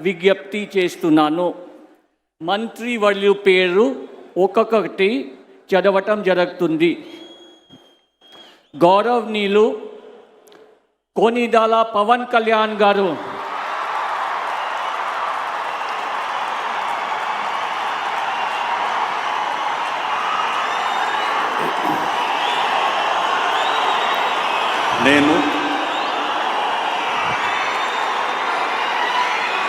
విజ్ఞప్తి చేస్తున్నాను. మంత్రివర్యు పేరు ఒక్కొక్కటి చదవటం జరుగుతుంది. గౌరవనీయులు కోనిదాల పవన్ కళ్యాణ్ గారు. నేను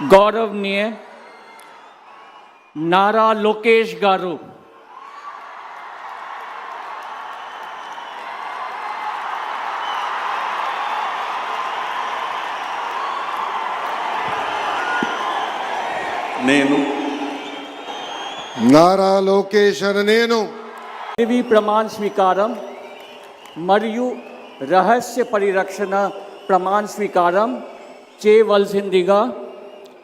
గౌరవనీయ నారా లోకేష్ గారు నేను. నారా లోకేష్ అని నేను. పదవి ప్రమాణ స్వీకారం మరియు రహస్య పరిరక్షణ ప్రమాణ స్వీకారం చేయవలసిందిగా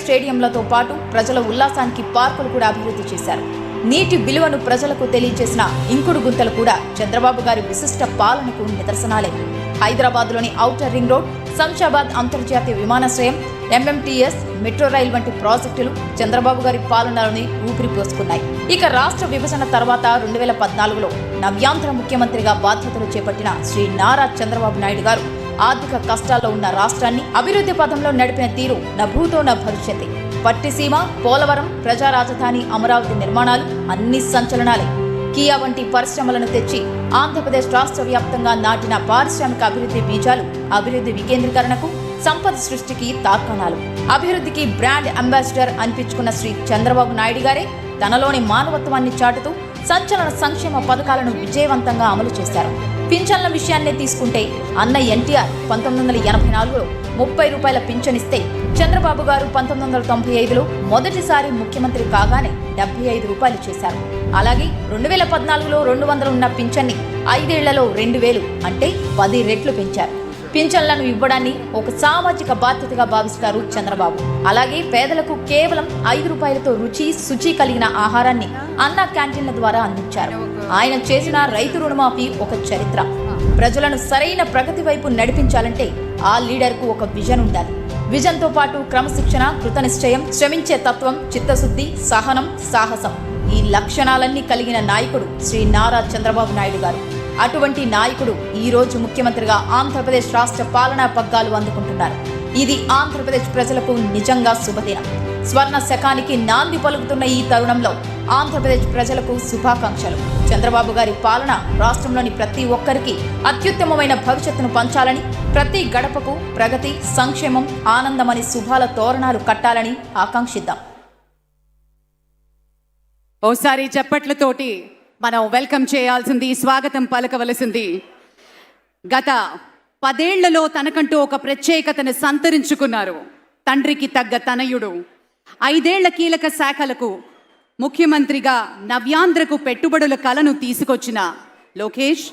స్టేడియంలతో పాటు ప్రజల ఉల్లాసానికి పార్కులు కూడా అభివృద్ధి చేశారు. నీటి విలువను ప్రజలకు తెలియజేసిన ఇంకుడు గుంతలు కూడా చంద్రబాబు గారి విశిష్ట పాలనకు నిదర్శనాలే. హైదరాబాద్లోని ఔటర్ రింగ్ రోడ్ శంషాబాద్ అంతర్జాతీయ విమానాశ్రయం ఎంఎంటీఎస్ మెట్రో రైల్ వంటి ప్రాజెక్టులు చంద్రబాబు గారి పాలనలోని ఊపిరి పోసుకున్నాయి ఇక రాష్ట్ర విభజన తర్వాత రెండు వేల పద్నాలుగులో నవ్యాంధ్ర ముఖ్యమంత్రిగా బాధ్యతలు చేపట్టిన శ్రీ నారా చంద్రబాబు నాయుడు గారు ఆర్థిక కష్టాల్లో ఉన్న రాష్ట్రాన్ని అభివృద్ధి పథంలో నడిపిన తీరు నభూతో నా పట్టిసీమ పోలవరం ప్రజా రాజధాని అమరావతి నిర్మాణాలు అన్ని సంచలనాలే. కియా వంటి పరిశ్రమలను తెచ్చి ఆంధ్రప్రదేశ్ రాష్ట్ర వ్యాప్తంగా నాటిన పారిశ్రామిక అభివృద్ధి బీజాలు అభివృద్ధి వికేంద్రీకరణకు సంపద సృష్టికి తార్కాణాలు. అభివృద్ధికి బ్రాండ్ అంబాసిడర్ అనిపించుకున్న శ్రీ చంద్రబాబు నాయుడు గారే తనలోని మానవత్వాన్ని చాటుతూ సంచలన సంక్షేమ పథకాలను విజయవంతంగా అమలు చేశారు. పింఛన్ల విషయాన్నే తీసుకుంటే అన్న ఎన్టీఆర్ పంతొమ్మిది వందల ఎనభై నాలుగులో ముప్పై రూపాయల పింఛన్ ఇస్తే చంద్రబాబు గారు పంతొమ్మిది వందల తొంభై ఐదులో మొదటిసారి ముఖ్యమంత్రి కాగానే డెబ్బై ఐదు రూపాయలు చేశారు. అలాగే రెండు వేల పద్నాలుగులో రెండు వందలు ఉన్న పింఛన్ని ఐదేళ్ళలో రెండు వేలు అంటే పది రెట్లు పెంచారు. పింఛన్లను ఇవ్వడాన్ని ఒక సామాజిక బాధ్యతగా భావిస్తారు చంద్రబాబు. అలాగే పేదలకు కేవలం ఐదు రూపాయలతో రుచి శుచి కలిగిన ఆహారాన్ని అన్న క్యాంటీన్ల ద్వారా అందించారు. ఆయన చేసిన రైతు రుణమాఫీ ఒక చరిత్ర. ప్రజలను సరైన ప్రగతి వైపు నడిపించాలంటే ఆ లీడర్కు ఒక విజన్ ఉండాలి. విజన్తో పాటు క్రమశిక్షణ కృతనిశ్చయం శ్రమించే తత్వం చిత్తశుద్ధి సహనం సాహసం ఈ లక్షణాలన్నీ కలిగిన నాయకుడు శ్రీ నారా చంద్రబాబు నాయుడు గారు. అటువంటి నాయకుడు ఈ రోజు ముఖ్యమంత్రిగా ఆంధ్రప్రదేశ్ రాష్ట్ర పాలనా పగ్గాలు అందుకుంటున్నారు. ఇది ఆంధ్రప్రదేశ్ ప్రజలకు నిజంగా శుభదినం. స్వర్ణ శకానికి నాంది పలుకుతున్న ఈ తరుణంలో ఆంధ్రప్రదేశ్ ప్రజలకు శుభాకాంక్షలు. చంద్రబాబు గారి పాలన రాష్ట్రంలోని ప్రతి ఒక్కరికి అత్యుత్తమమైన భవిష్యత్తును పంచాలని ప్రతి గడపకు ప్రగతి సంక్షేమం ఆనందమని శుభాల తోరణాలు కట్టాలని ఆకాంక్షిద్దాం. ఓసారి చప్పట్లతోటి మనం వెల్కమ్ చేయాల్సింది స్వాగతం పలకవలసింది. గత పదేళ్ళలో తనకంటూ ఒక ప్రత్యేకతను సంతరించుకున్నారు. తండ్రికి తగ్గ తనయుడు. ఐదేళ్ళ కీలక శాఖలకు ముఖ్యమంత్రిగా నవ్యాంధ్రకు పెట్టుబడుల కలను తీసుకొచ్చిన లోకేష్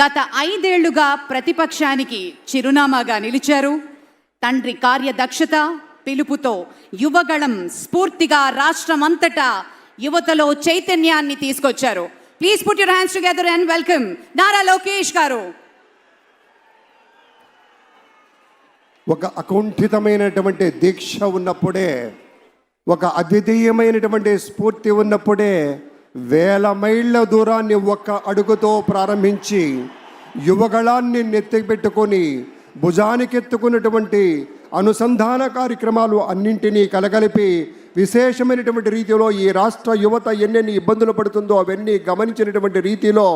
గత ఐదేళ్ళుగా ప్రతిపక్షానికి చిరునామాగా నిలిచారు. తండ్రి కార్యదక్షత పిలుపుతో యువగళం స్ఫూర్తిగా రాష్ట్రమంతటా యువతలో చైతన్యాన్ని తీసుకొచ్చారు. Please put your hands together and welcome Nara Lokesh గారు. ఒక అకుంఠితమైనటువంటి దీక్ష ఉన్నప్పుడే ఒక అద్వితీయమైనటువంటి స్ఫూర్తి ఉన్నప్పుడే వేల మైళ్ళ దూరాన్ని ఒక్క అడుగుతో ప్రారంభించి యువగళాన్ని నెత్తిపెట్టుకొని భుజానికెత్తుకున్నటువంటి అనుసంధాన కార్యక్రమాలు అన్నింటినీ కలగలిపి విశేషమైనటువంటి రీతిలో ఈ రాష్ట్ర యువత ఎన్నెన్ని ఇబ్బందులు పడుతుందో అవన్నీ గమనించినటువంటి రీతిలో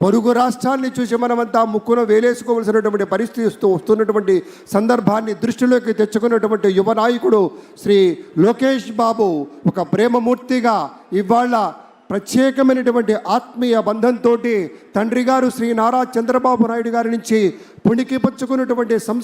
పొరుగు రాష్ట్రాన్ని చూసి మనమంతా ముక్కున వేలేసుకోవలసినటువంటి పరిస్థితి వస్తూ వస్తున్నటువంటి సందర్భాన్ని దృష్టిలోకి తెచ్చుకున్నటువంటి యువ నాయకుడు శ్రీ లోకేష్ బాబు ఒక ప్రేమమూర్తిగా ఇవాళ ప్రత్యేకమైనటువంటి ఆత్మీయ బంధంతో తండ్రి గారు శ్రీ నారా చంద్రబాబు నాయుడు గారి నుంచి పుణికి పుచ్చుకున్నటువంటి సంస్కృతి